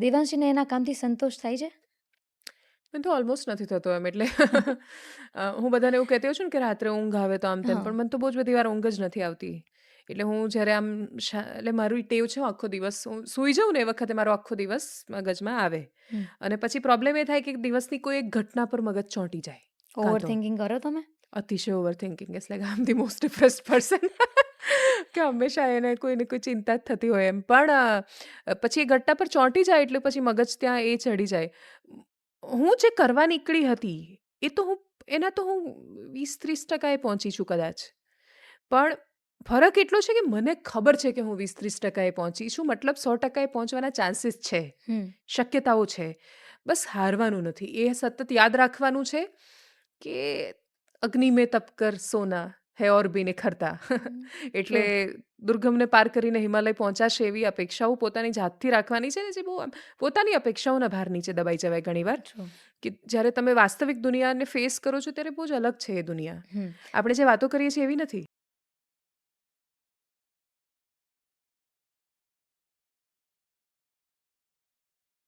દેવાંશીને એના કામથી સંતોષ થાય છે? મને તો ઓલમોસ્ટ નથી થતો એમ એટલે હું બધાને એવું કહેતી હોઉં છું ને કે રાત્રે ઊંઘ આવે તો આમ તેમ પણ મને તો બહુ જ બધી વાર ઊંઘ જ નથી આવતી. એટલે હું જ્યારે આમ એટલે મારું ટેવ છે આખો દિવસ હું સૂઈ જાઉં ને એ વખતે મારો આખો દિવસ મગજમાં આવે. અને પછી પ્રોબ્લેમ એ થાય કે દિવસની કોઈ એક ઘટના પર મગજ ચોંટી જાય ઓવરથિંકિંગ ઓવર થિંકિંગ કરો તમે? અતિશય ઓવર થિંકિંગ એટલે આમ ધી મોસ્ટ ડિપ્રેસ્ડ પર્સન કે હંમેશા એને કોઈ ને કોઈ ચિંતા જ થતી હોય એમ. પણ અ, પછી એ ગટ્ટા પર ચોંટી જાય એટલે પછી મગજ ત્યાં એ ચડી જાય. હું જે કરવા નીકળી હતી એ તો હું એના તો હું વીસ ત્રીસ ટકાએ પહોંચી છું કદાચ. પણ ફરક એટલો છે કે મને ખબર છે કે હું વીસ ત્રીસ ટકાએ પહોંચી છું. મતલબ સો ટકાએ પહોંચવાના ચાન્સીસ છે. હમ. શક્યતાઓ છે. બસ હારવાનું નથી. એ સતત યાદ રાખવાનું છે કે અગ્નિ મેં તપ કર સોના. હે ઓર બી નિખરતા. એટલે દુર્ગમને પાર કરીને હિમાલય પહોંચાશે એવી અપેક્ષાઓ પોતાની જાતથી રાખવાની છે ને જે બહુ પોતાની અપેક્ષાઓના ભાર નીચે દબાઈ જવાય ઘણીવાર. કે જ્યારે તમે વાસ્તવિક દુનિયાને ફેસ કરો છો ત્યારે બહુ જ અલગ છે એ દુનિયા. આપણે જે વાતો કરીએ છીએ એવી નથી.